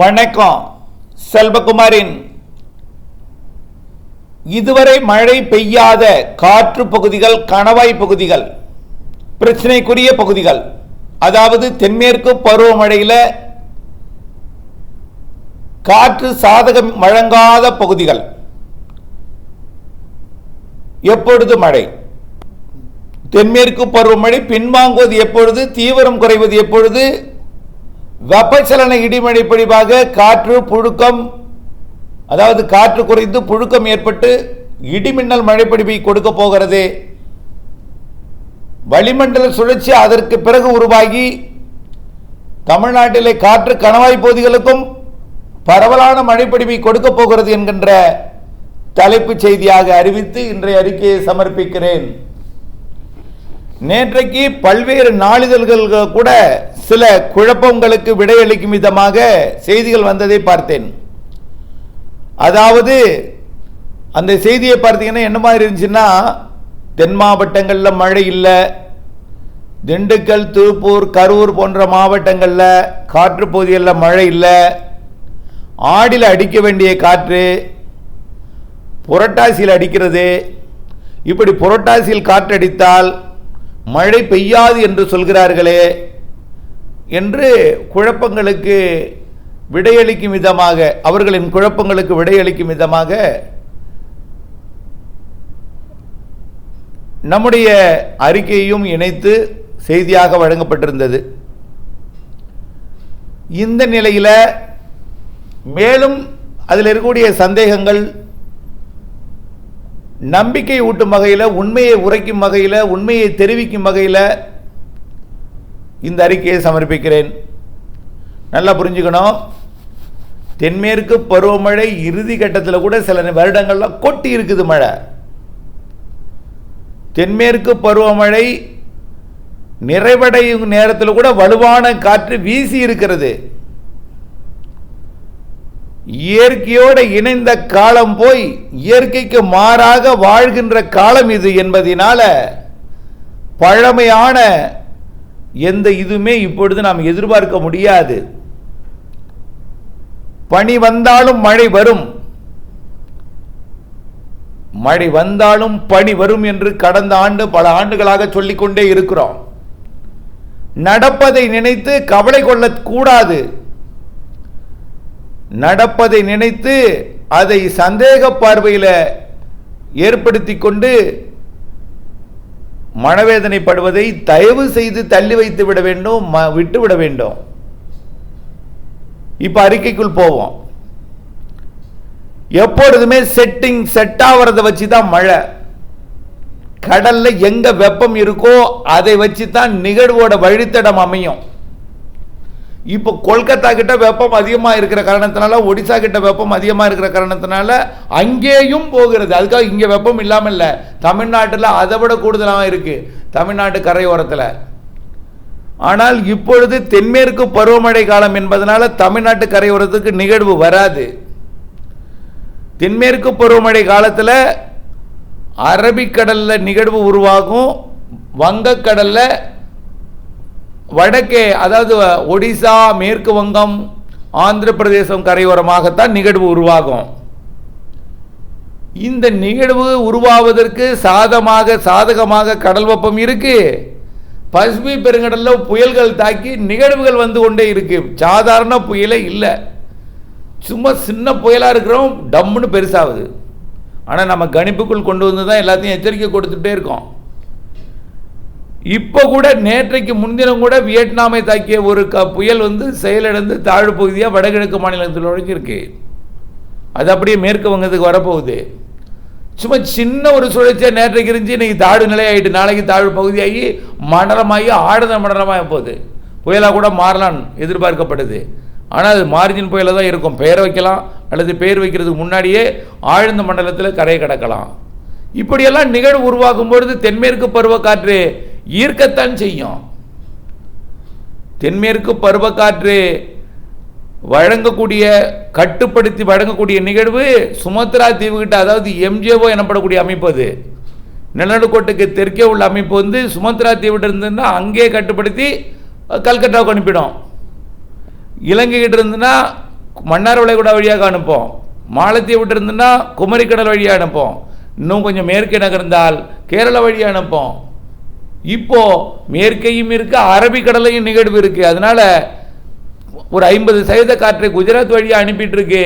வணக்கம். செல்வகுமாரின் இதுவரை மழை பெய்யாத காற்று பகுதிகள் கணவாய் பகுதிகள் பிரச்சனைக்குரிய பகுதிகள் அதாவது தென்மேற்கு பருவமழையில் காற்று சாதகம் வழங்காத பகுதிகள். எப்பொழுது மழை? தென்மேற்கு பருவமழை பின்வாங்குவது எப்பொழுது? தீவிரம் குறைவது எப்பொழுது? வெப்பச்சலன இடிமழை பொழிவாக காற்று புழுக்கம் அதாவது காற்று குறைந்து புழுக்கம் ஏற்பட்டு இடிமின்னல் மழைப்பிடிப்பை கொடுக்க போகிறது. வளிமண்டல சுழற்சி அதற்கு பிறகு உருவாகி தமிழ்நாட்டிலே காற்று கணவாய் பகுதிகளுக்கும் பரவலான மழைப்பிடிப்பை கொடுக்க போகிறது என்கின்ற தலைப்புச் செய்தியாக அறிவித்து இன்றைய அறிக்கையை சமர்ப்பிக்கிறேன். நேற்றைக்கு பல்வேறு நாளிதழ்கள் கூட சில குழப்பங்களுக்கு விடையளிக்கும் விதமாக செய்திகள் வந்ததை பார்த்தேன். அதாவது அந்த செய்தியை பார்த்தீங்கன்னா என்ன மாதிரி இருந்துச்சுன்னா தென் மாவட்டங்களில் மழை இல்லை திண்டுக்கல் திருப்பூர் கரூர் போன்ற மாவட்டங்களில் காற்று பகுதிகளில் மழை இல்லை ஆடியில் அடிக்க வேண்டிய காற்று புரட்டாசியில் அடிக்கிறது இப்படி புரட்டாசியில் காற்றடித்தால் மழை பெய்யாது என்று சொல்கிறார்களே என்று குழப்பங்களுக்கு விடையளிக்கும் விதமாக அவர்களின் குழப்பங்களுக்கு விடையளிக்கும் விதமாக நம்முடைய அறிக்கையையும் இணைத்து செய்தியாக வழங்கப்பட்டிருந்தது. இந்த நிலையில் மேலும் அதில் இருக்கக்கூடிய சந்தேகங்கள் நம்பிக்கை ஊட்டும் வகையில் உண்மையை உரைக்கும் வகையில் உண்மையை தெரிவிக்கும் வகையில் இந்த அறிக்கையை சமர்ப்பிக்கிறேன். நல்லா புரிஞ்சுக்கணும். தென்மேற்கு பருவமழை இறுதி கட்டத்தில் கூட சில வருடங்களில் கொட்டி இருக்குது மழை. தென்மேற்கு பருவமழை நிறைவடையும் நேரத்தில் கூட வலுவான காற்று வீசி இருக்கிறது. இயற்கையோடு இணைந்த காலம் போய் இயற்கைக்கு மாறாக வாழ்கின்ற காலம் இது என்பதனால பழமையான எந்த இதுவுமே இப்பொழுது நாம் எதிர்பார்க்க முடியாது. பனி வந்தாலும் மழை வரும். மழை வந்தாலும் பனி வரும் என்று கடந்த ஆண்டு பல ஆண்டுகளாக சொல்லிக்கொண்டே இருக்கிறோம். நடப்பதை நினைத்து கவலை கொள்ளக்கூடாது. நடப்பதை நினைத்து அதை சந்தேக பார்வையில் ஏற்படுத்தி கொண்டு மனவேதனைப்படுவதை தயவு செய்து தள்ளி வைத்து விட வேண்டும் ம- விட்டு விட வேண்டும். இப்போ அறிக்கைக்குள் போவோம். எப்பொழுதுமே செட்டிங் செட் ஆகிறத வச்சு தான் மழை. கடல்ல எங்க வெப்பம் இருக்கோ அதை வச்சு தான் நிகழ்வோட வழித்தடம் அமையும். இப்போ கொல்கத்தா கிட்ட வெப்பம் அதிகமாக இருக்கிற காரணத்தினால ஒடிசா கிட்ட வெப்பம் அதிகமாக இருக்கிற காரணத்தினால அங்கேயும் போகிறது. அதுக்காக இங்கே வெப்பம் இல்லாமல் இல்லை. தமிழ்நாட்டில் அதை விட கூடுதலாக இருக்குது தமிழ்நாட்டு கரையோரத்தில். ஆனால் இப்பொழுது தென்மேற்கு பருவமழை காலம் என்பதனால தமிழ்நாட்டு கரையோரத்துக்கு நிகழ்வு வராது. தென்மேற்கு பருவமழை காலத்தில் அரபிக்கடலில் நிகழ்வு உருவாகும். வங்கக்கடலில் வடக்கே அதாவது ஒடிசா மேற்கு வங்கம் ஆந்திர பிரதேசம் கரையோரமாகத்தான் நிகழ்வு உருவாகும். இந்த நிகழ்வு உருவாவதற்கு சாதமாக சாதகமாக கடல் வெப்பம் இருக்கு. பசுமை பெருங்கடலில் புயல்கள் தாக்கி நிகழ்வுகள் வந்து கொண்டே இருக்கு. சாதாரண புயலே இல்லை. சும்மா சின்ன புயலாக இருக்கிறோம் டம்முன்னு பெருசாகுது. ஆனால் நம்ம கணிப்புக்குள் கொண்டு வந்து தான் எல்லாத்தையும் எச்சரிக்கை கொடுத்துட்டே இருக்கோம். இப்போ கூட நேற்றைக்கு முன்தினம் கூட வியட்நாமை தாக்கிய ஒரு க புயல் வந்து செயலிழந்து தாழ்வு பகுதியாக வடகிழக்கு மாநிலத்தில் நுழைஞ்சிருக்கு அது அப்படியே மேற்கு வங்கத்துக்கு வரப்போகுது. சும்மா சின்ன ஒரு சுழற்சியாக நேற்றைக்கு இருந்துச்சு இன்னைக்கு தாழ்வு நிலையாயிட்டு நாளைக்கு தாழ்வு பகுதியாகி மண்டலமாகி ஆடுத மண்டலமாக போகுது. புயலாக கூட மாறலான்னு எதிர்பார்க்கப்படுது. ஆனால் அது மார்ஜின் புயலாக தான் இருக்கும். பெயர் வைக்கலாம் அல்லது பெயர் வைக்கிறதுக்கு முன்னாடியே ஆழ்ந்த மண்டலத்தில் கரையை கடக்கலாம். இப்படியெல்லாம் நிகழ்வு உருவாக்கும் பொழுது தென்மேற்கு பருவக்காற்று ஈர்க்கத்தான் செய்யும். தென்மேற்கு பருவக்காற்று வழங்கக்கூடிய கட்டுப்படுத்தி வழங்கக்கூடிய நிகழ்வு சுமத்ரா தீவுகிட்ட அதாவது எம்ஜேஓ எனப்படக்கூடிய அமைப்பு அது. நிலநடுக்கோட்டுக்கு தெற்கே உள்ள அமைப்பு வந்து சுமத்ரா தீவிட்ட இருந்ததுன்னா அங்கேயே கட்டுப்படுத்தி கல்கட்டாவுக்கு அனுப்பிடும். இலங்கைக்கிட்ட இருந்துன்னா மன்னார் வளைகுடா வழியாக அனுப்போம். மாலத்தீவு விட்டுருந்துன்னா குமரிக்கடல் வழியாக அனுப்போம். இன்னும் கொஞ்சம் மேற்கே நகர்ந்தால் கேரளா வழியாக அனுப்போம். இப்போ மேற்கையும் இருக்கு அரபிக்கடலையும் நிகழ்வு இருக்கு. அதனால ஒரு ஐம்பது சதவீத காற்றை குஜராத் வழியாக அனுப்பிட்டு இருக்கு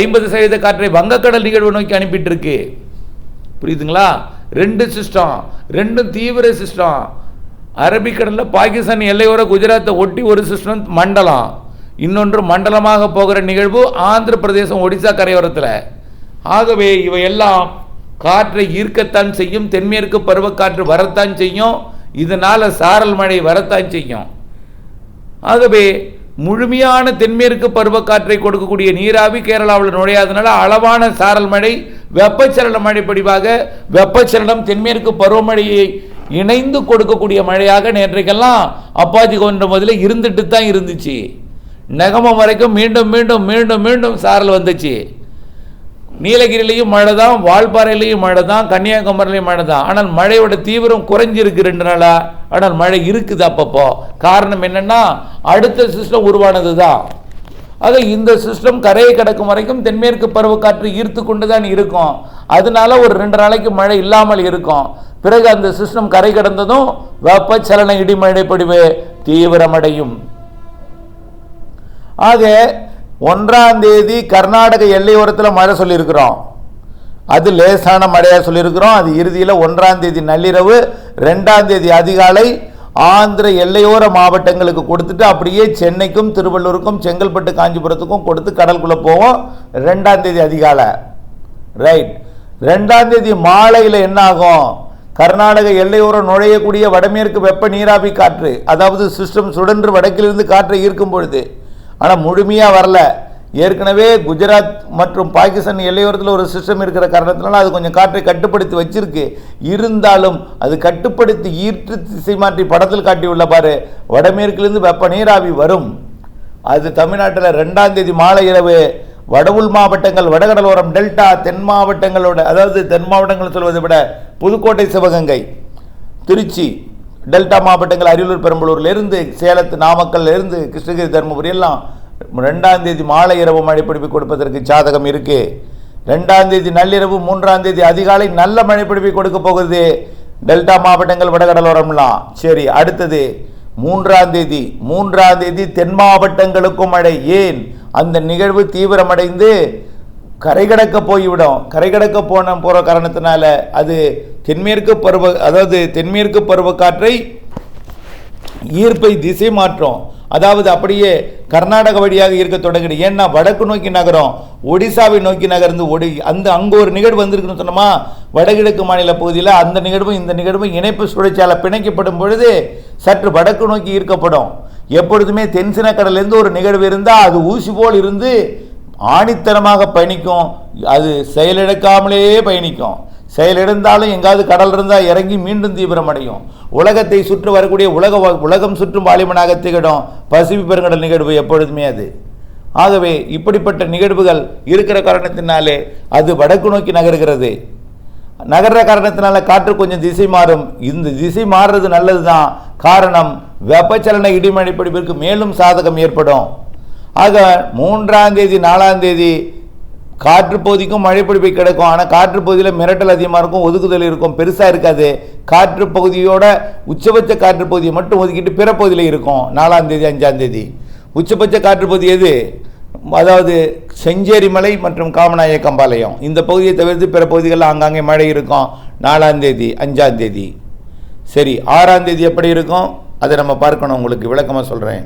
ஐம்பது சதவீத காற்றை வங்கக்கடல் நிகழ்வு நோக்கி அனுப்பிட்டு இருக்கு புரியுதுங்களா? ரெண்டு சிஸ்டம் ரெண்டும் தீவிர சிஸ்டம் அரபிக்கடலில் பாகிஸ்தான் எல்லையோர குஜராத்தை ஒட்டி ஒரு சிஸ்டம் மண்டலம். இன்னொன்று மண்டலமாக போகிற நிகழ்வு ஆந்திர பிரதேசம் ஒடிசா கரையோரத்தில். ஆகவே இவையெல்லாம் காற்றை ஈர்க்கத்தான் செய்யும் தென்மேற்கு பருவக்காற்று வரத்தான் செய்யும். இதனால் சாரல் மழை வரத்தான் செய்யும். ஆகவே முழுமையான தென்மேற்கு பருவக்காற்றை கொடுக்கக்கூடிய நீராவி கேரளாவில் நுழையாதனால அளவான சாரல் மழை வெப்பச்சலன மழை படிவாக வெப்பச்சலனம் தென்மேற்கு பருவமழையை இணைந்து கொடுக்கக்கூடிய மழையாக நேற்றைக்கெல்லாம் அப்பாஜி கொன்ற முதல்ல இருந்துட்டு தான் இருந்துச்சு. நகமம் வரைக்கும் மீண்டும் மீண்டும் மீண்டும் மீண்டும் சாரல் வந்துச்சு. நீலகிரிலையும் மழை தான் வால்பாறையிலையும் மழை தான் கன்னியாகுமரிலையும் மழை தான் ஆனால் மழையோட தீவிரம் குறைஞ்சிருக்கு ரெண்டு நாளாக ஆனால் மழை இருக்குது அப்பப்போ? காரணம் என்னன்னா அடுத்த சிஸ்டம் உருவானது தான் அது இந்த சிஸ்டம் கரையை கடக்கும் வரைக்கும் தென்மேற்கு பருவக்காற்று ஈர்த்து கொண்டு தான் இருக்கும். அதனால ஒரு ரெண்டு நாளைக்கு மழை இல்லாமல் இருக்கும். பிறகு அந்த சிஸ்டம் கரை கடந்ததும் வெப்பச்சலன இடிமழை பொடிவு தீவிரமடையும். ஆக ஒன்றாம் தேதி கர்நாடக எல்லையோரத்தில் மழை சொல்லியிருக்கிறோம். அது லேசான மழையாக சொல்லியிருக்கிறோம். அது இறுதியில் ஒன்றாம் தேதி நள்ளிரவு ரெண்டாம் தேதி அதிகாலை ஆந்திர எல்லையோர மாவட்டங்களுக்கு கொடுத்துட்டு அப்படியே சென்னைக்கும் திருவள்ளூருக்கும் செங்கல்பட்டு காஞ்சிபுரத்துக்கும் கொடுத்து கடலுக்குள்ளே போவோம். ரெண்டாம் தேதி அதிகாலை. ரைட் ரெண்டாம் தேதி மாலையில் என்ன ஆகும்? கர்நாடக எல்லையோரம் நுழையக்கூடிய வடமேற்கு வெப்ப நீராவி காற்று அதாவது சிஸ்டம் சுடன்று வடக்கிலிருந்து காற்றை ஈர்க்கும் பொழுது ஆனால் முழுமையாக வரல. ஏற்கனவே குஜராத் மற்றும் பாகிஸ்தான் எல்லையோரத்தில் ஒரு சிஸ்டம் இருக்கிற காரணத்தினால அது கொஞ்சம் காற்றை கட்டுப்படுத்தி வச்சிருக்கு. இருந்தாலும் அது கட்டுப்படுத்தி ஈர்த்து திசை மாற்றி படத்தில் காட்டியுள்ள பாரு வடமேற்கிலிருந்து வெப்ப நீராவி வரும். அது தமிழ்நாட்டில் ரெண்டாம் தேதி மாலை இரவு வடவுள் மாவட்டங்கள் வடகடலோரம் டெல்டா தென் மாவட்டங்களோட அதாவது தென் மாவட்டங்கள் சொல்வதை விட புதுக்கோட்டை சிவகங்கை திருச்சி டெல்டா மாவட்டங்கள் அரியலூர் பெரம்பலூர்லேருந்து சேலத்து நாமக்கல்லேருந்து கிருஷ்ணகிரி தருமபுரி எல்லாம் ரெண்டாம் தேதி மாலை இரவு மழை பிடிப்பு கொடுப்பதற்கு சாதகம் இருக்கு. ரெண்டாம் தேதி நள்ளிரவு மூன்றாம் தேதி அதிகாலை நல்ல மழை பிடிப்பை கொடுக்க போகுது. டெல்டா மாவட்டங்கள் வடகடலோரம்லாம். சரி அடுத்தது மூன்றாம் தேதி மூன்றாம் தேதி தென் மாவட்டங்களுக்கும் மழை. ஏன்? அந்த நிகழ்வு தீவிரமடைந்து கரை கடக்க போய்விடும். கரை கடக்க போன போகிற காரணத்தினால அது தென்மேற்கு பருவ அதாவது தென்மேற்கு பருவக்காற்றை ஈர்ப்பை திசை மாற்றும். அதாவது அப்படியே கர்நாடக வழியாக இருக்க தொடங்குது. ஏன்னா வடக்கு நோக்கி நகரம். ஒடிசாவை நோக்கி நகர்ந்து ஒடி அந்த அங்கே ஒரு நிகழ்வு வந்திருக்குன்னு சொன்னோமா? வடகிழக்கு மாநில பகுதியில் அந்த நிகழ்வும் இந்த நிகழ்வும் இணைப்பு சுழற்சியால் பிணைக்கப்படும் பொழுது சற்று வடக்கு நோக்கி ஈர்க்கப்படும். எப்பொழுதுமே தென்சின கடலிருந்து ஒரு நிகழ்வு இருந்தால் அது ஊசி போல் இருந்து ஆணித்தனமாக பயணிக்கும். அது செயலிழக்காமலே பயணிக்கும். செயலிழந்தாலும் எங்காவது கடல் இருந்தால் இறங்கி மீண்டும் தீவிரமடையும் உலகத்தை சுற்றி வரக்கூடிய உலக உலகம் சுற்றும் வாலிபனாக திகழும் பசிபி பெருங்கடல் நிகழ்வு எப்பொழுதுமே அது. ஆகவே இப்படிப்பட்ட நிகழ்வுகள் இருக்கிற காரணத்தினாலே அது வடக்கு நோக்கி நகர்கிறது. நகர்ற காரணத்தினால காற்று கொஞ்சம் திசை மாறும். இந்த திசை மாறுறது நல்லது தான் காரணம் வெப்பச்சலன இடிமழை பிடிப்பிற்கு மேலும் சாதகம் ஏற்படும். ஆக மூன்றாம் தேதி நாலாம் தேதி காற்று பகுதிக்கும் மழை கிடைக்கும். ஆனால் காற்று பகுதியில் மிரட்டல் அதிகமாக இருக்கும் ஒதுக்குதல் இருக்கும் பெருசாக இருக்காது. காற்று பகுதியோட உச்சபட்ச காற்று பகுதியை மட்டும் ஒதுக்கிட்டு பிற பகுதியில் இருக்கும். நாலாம் தேதி அஞ்சாம் தேதி. உச்சபட்ச காற்று பகுதி எது? அதாவது செஞ்சேரி மலை மற்றும் காமநாயக்கம்பாளையம் இந்த பகுதியை தவிர்த்து பிற பகுதிகளில் ஆங்காங்கே மழை இருக்கும். நாலாம் தேதி அஞ்சாம் தேதி. சரி ஆறாம் தேதி எப்படி இருக்கும்? அதை நம்ம பார்க்கணும். உங்களுக்கு விளக்கமாக சொல்கிறேன்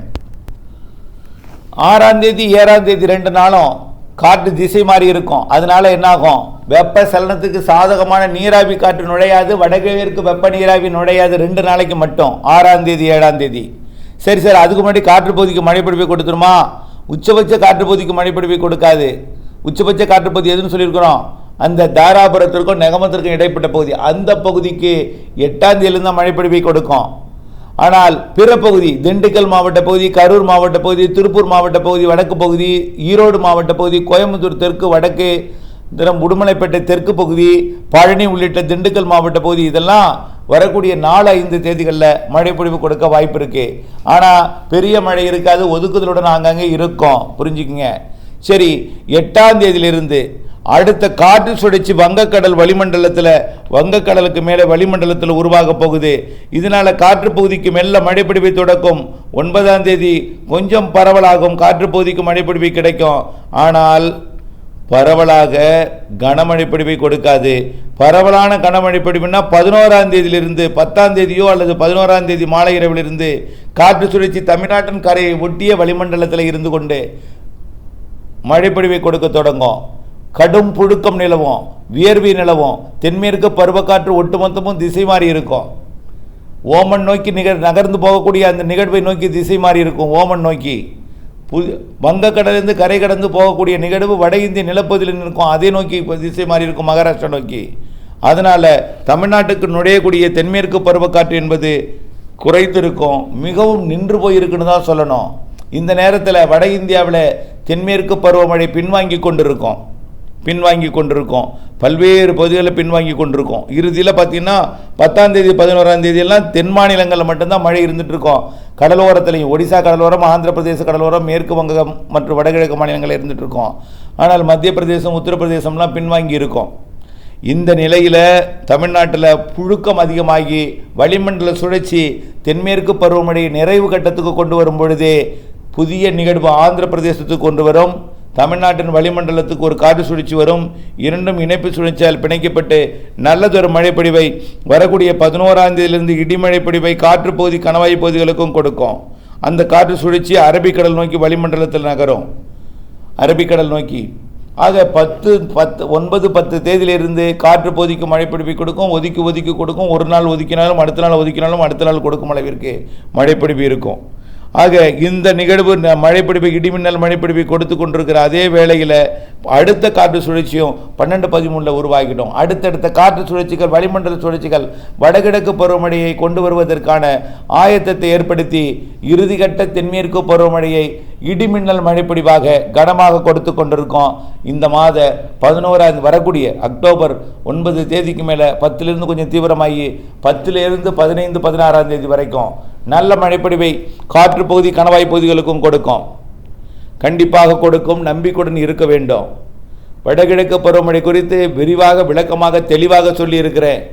ஆறாம் தேதி ஏழாம் தேதி ரெண்டு நாளும் காற்று திசை மாறி இருக்கும். அதனால என்னாகும்? வெப்ப சலனத்துக்கு சாதகமான நீராவி காற்று நுழையாது வடகிழக்கு வெப்ப நீராவி நுழையாது ரெண்டு நாளைக்கு மட்டும். ஆறாம் தேதி ஏழாம் தேதி. சரி சரி அதுக்கு முன்னாடி காற்று பகுதிக்கு மழைப்பிடிப்பை கொடுத்துருமா? உச்சபட்ச காற்று பகுதிக்கு மழைப்பிடிப்பை கொடுக்காது. உச்சபட்ச காற்று பகுதி எதுன்னு சொல்லியிருக்கிறோம். அந்த தாராபுரத்திற்கும் நெகமத்திற்கும் இடைப்பட்ட பகுதி. அந்த பகுதிக்கு எட்டாம் தேதியிலிருந்து தான் கொடுக்கும். ஆனால் பிற பகுதி திண்டுக்கல் மாவட்ட பகுதி கரூர் மாவட்ட பகுதி திருப்பூர் மாவட்ட பகுதி வடக்கு பகுதி ஈரோடு மாவட்ட பகுதி கோயம்புத்தூர் தெற்கு வடக்கு தினம் உடுமலைப்பேட்டை தெற்கு பகுதி பழனி உள்ளிட்ட திண்டுக்கல் மாவட்ட பகுதி இதெல்லாம் வரக்கூடிய நாலு ஐந்து தேதிகளில் மழை பொழிவு கொடுக்க வாய்ப்பு இருக்குது ஆனால் பெரிய மழை இருக்காது ஒதுக்குதலுடன் ஆங்காங்கே இருக்கும். புரிஞ்சுக்குங்க. சரி எட்டாம் தேதியிலிருந்து அடுத்த காற்று சுழற்சி வங்கக்கடல் வளிமண்டலத்தில் வங்கக்கடலுக்கு மேலே வளிமண்டலத்தில் உருவாக போகுது. இதனால காற்று பகுதிக்கு மெல்ல மழைப்பிடிவை தொடக்கும். ஒன்பதாம் தேதி கொஞ்சம் பரவலாகும் காற்று பகுதிக்கு மழைப்பிடிவை கிடைக்கும். ஆனால் பரவலாக கனமழை கொடுக்காது. பரவலான கனமழை பொழிவுனா பதினோராம் தேதியிலிருந்து பத்தாம் தேதியோ அல்லது பதினோராம் தேதி மாலை இரவிலிருந்து காற்று சுழற்சி தமிழ்நாட்டின் கரையை ஒட்டிய வளிமண்டலத்தில் இருந்து கொண்டு மழைப்பொழிவை கொடுக்க தொடங்கும். கடும் புழுக்கம் நிலவும் வியர்வி நிலவும் தென்மேற்கு பருவக்காற்று ஒட்டுமொத்தமும் திசை மாறி இருக்கும். ஓமன் நோக்கி நிகழ் நகர்ந்து போகக்கூடிய அந்த நிகழ்வை நோக்கி திசை மாறி இருக்கும் ஓமன் நோக்கி. புது வங்கக்கடலிருந்து கரை கடந்து போகக்கூடிய நிகழ்வு வட இந்திய நிலப்பகுதியில் இருக்கும் அதை நோக்கி திசை மாறி இருக்கும் மகாராஷ்டிரா நோக்கி. அதனால் தமிழ்நாட்டுக்கு நுழையக்கூடிய தென்மேற்கு பருவக்காற்று என்பது குறைத்திருக்கும் மிகவும் நின்று போயிருக்குன்னு தான் சொல்லணும். இந்த நேரத்தில் வட இந்தியாவில் தென்மேற்கு பருவமழை பின்வாங்கி கொண்டிருக்கும். பின்வாங்கி கொண்டிருக்கோம். பல்வேறு பகுதிகளில் பின்வாங்கி கொண்டிருக்கும். இறுதியில் பார்த்தீங்கன்னா பத்தாம் தேதி பதினோராம் தேதியெல்லாம் தென் மாநிலங்களில் மட்டும்தான் மழை இருந்துட்டு இருக்கும். கடலோரத்துலையும் ஒடிசா கடலோரம் ஆந்திர பிரதேச கடலோரம் மேற்கு வங்கம் மற்றும் வடகிழக்கு மாநிலங்களில் இருந்துகிட்ருக்கோம் ஆனால் மத்திய பிரதேசம் உத்தரப்பிரதேசம்லாம் பின்வாங்கி இருக்கும். இந்த நிலையில் தமிழ்நாட்டில் புழுக்கம் அதிகமாகி வளிமண்டல சுழற்சி தென்மேற்கு பருவமழை நிறைவு கட்டத்துக்கு கொண்டு வரும் பொழுதே புதிய நிகழ்வு ஆந்திர பிரதேசத்துக்கு கொண்டு வரும். தமிழ்நாட்டின் வளிமண்டலத்துக்கு ஒரு காற்று சுழற்சி வரும். இரண்டும் இணைப்பு சுழற்சியால் பிணைக்கப்பட்டு நல்லதொரு மழைப்பொழிவை வரக்கூடிய பதினோராம் தேதியிலிருந்து இடிமழை பொழிவை காற்று பகுதி கணவாய் பகுதிகளுக்கும் கொடுக்கும். அந்த காற்று சுழற்சி அரபிக்கடல் நோக்கி வளிமண்டலத்தில் நகரும். அரபிக்கடல் நோக்கி. ஆக பத்து பத்து ஒன்பது பத்து தேதியிலிருந்து காற்று பகுதிக்கு மழைப்பிடிப்பை கொடுக்கும். ஒதுக்கி ஒதுக்கி கொடுக்கும். ஒரு நாள் ஒதுக்கினாலும் அடுத்த நாள் ஒதுக்கினாலும் அடுத்த நாள் கொடுக்கும் அளவிற்கு மழைப்பிடிப்பு இருக்கும். ஆக இந்த நிகழ்வு ந- மழைப்பிடிப்பை இடிமின்னல் மழைப்பிடிப்பை கொடுத்து கொண்டிருக்கிற அதே வேளையில் அடுத்த காற்று சுழற்சியும் பன்னெண்டு பதிமூணில் உருவாகிடும். அடுத்தடுத்த காற்று சுழற்சிகள் வளிமண்டல சுழற்சிகள் வடகிழக்கு பருவமழையை கொண்டு வருவதற்கான ஆயத்தத்தை ஏற்படுத்தி இறுதிக்கட்ட தென்மேற்கு பருவமழையை இடிமின்னல் மழைப்பிடிவாக கனமாக கொடுத்து கொண்டிருக்கோம். இந்த மாத பதினோராம் வரக்கூடிய அக்டோபர் ஒன்பது தேதிக்கு மேலே பத்திலிருந்து கொஞ்சம் தீவிரமாகி பத்திலிருந்து பதினைந்து பதினாறாம் தேதி வரைக்கும் நல்ல மழைப்பொழிவை காற்று பகுதி கணவாய் பகுதிகளுக்கும் கொடுக்கும். கண்டிப்பாக கொடுக்கும் நம்பிக்கையுடன் இருக்க வேண்டும். வடகிழக்கு பருவமழை குறித்து விரிவாக விளக்கமாக தெளிவாக சொல்லியிருக்கிறேன்.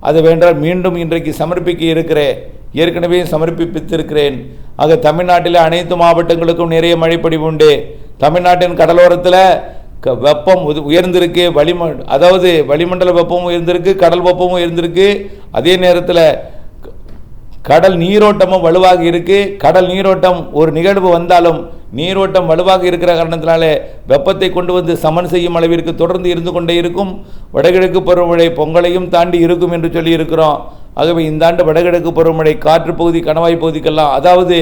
அது வேண்டால் மீண்டும் இன்றைக்கு சமர்ப்பிக்க இருக்கிறேன். ஏற்கனவே சமர்ப்பித்திருக்கிறேன். ஆக தமிழ்நாட்டில் அனைத்து மாவட்டங்களுக்கும் நிறைய மழைப்பொழிவு உண்டு. தமிழ்நாட்டின் கடலோரத்தில் க- வெப்பம் உயர்ந்திருக்கு வளிம அதாவது வளிமண்டல வெப்பமும் உயர்ந்திருக்கு கடல் வெப்பமும் உயர்ந்திருக்கு. அதே நேரத்தில் கடல் நீரோட்டமும் வலுவாக இருக்குது கடல் நீரோட்டம் ஒரு நிகழ்வு வந்தாலும் நீரோட்டம் வலுவாக இருக்கிற காரணத்தினாலே வெப்பத்தை கொண்டு வந்து சமன் செய்யும் அளவிற்கு தொடர்ந்து இருந்து கொண்டே இருக்கும். வடகிழக்கு பருவமழை பொங்கலையும் தாண்டி இருக்கும் என்று சொல்லி இருக்கிறோம் ஆகவே இந்த ஆண்டு வடகிழக்கு பருவமழை காற்று பகுதி கணவாய் பகுதிக்கெல்லாம் அதாவது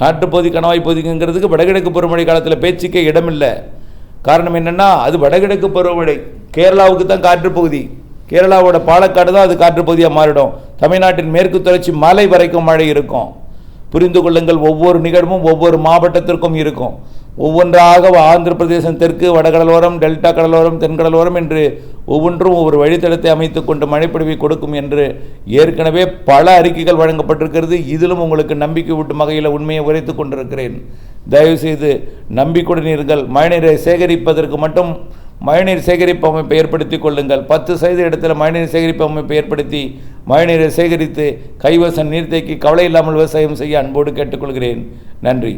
காற்று பகுதி கணவாய் பகுதிங்கிறதுக்கு வடகிழக்கு பருவமழை காலத்தில் பேச்சுக்கே இடமில்லை. காரணம் என்னென்னா அது வடகிழக்கு பருவமழை. கேரளாவுக்கு தான் காற்று பகுதி. கேரளாவோட பாலக்காடு தான் அது காற்று பகுதியாக மாறிடும். தமிழ்நாட்டின் மேற்கு தொடர்ச்சி மலை வரைக்கும் மழை இருக்கும். புரிந்து கொள்ளுங்கள் ஒவ்வொரு நிகழ்வும் ஒவ்வொரு மாவட்டத்திற்கும் இருக்கும். ஒவ்வொன்றாக ஆந்திர பிரதேசம் தெற்கு வடகடலோரம் டெல்டா கடலோரம் தென்கடலோரம் என்று ஒவ்வொன்றும் ஒவ்வொரு வழித்தடத்தை அமைத்து கொண்டு மழைப்பொழிவை கொடுக்கும் என்று ஏற்கனவே பல அறிக்கைகள் வழங்கப்பட்டிருக்கிறது. இதிலும் உங்களுக்கு நம்பிக்கை ஊட்டும் வகையில் உண்மையை உரைத்து கொண்டிருக்கிறேன். தயவுசெய்து நம்பிக்கையுடன் இருங்கள். மழைநீரை சேகரிப்பதற்கு மட்டும் மழைநீர் சேகரிப்பு அமைப்பை ஏற்படுத்திக் கொள்ளுங்கள். பத்து சதவீத இடத்துல மழைநீர் சேகரிப்பு அமைப்பை ஏற்படுத்தி மழைநீரை சேகரித்து கைவசம் நீர்த்தேக்கி கவலை இல்லாமல் விவசாயம் செய்ய அன்போடு கேட்டுக்கொள்கிறேன். நன்றி.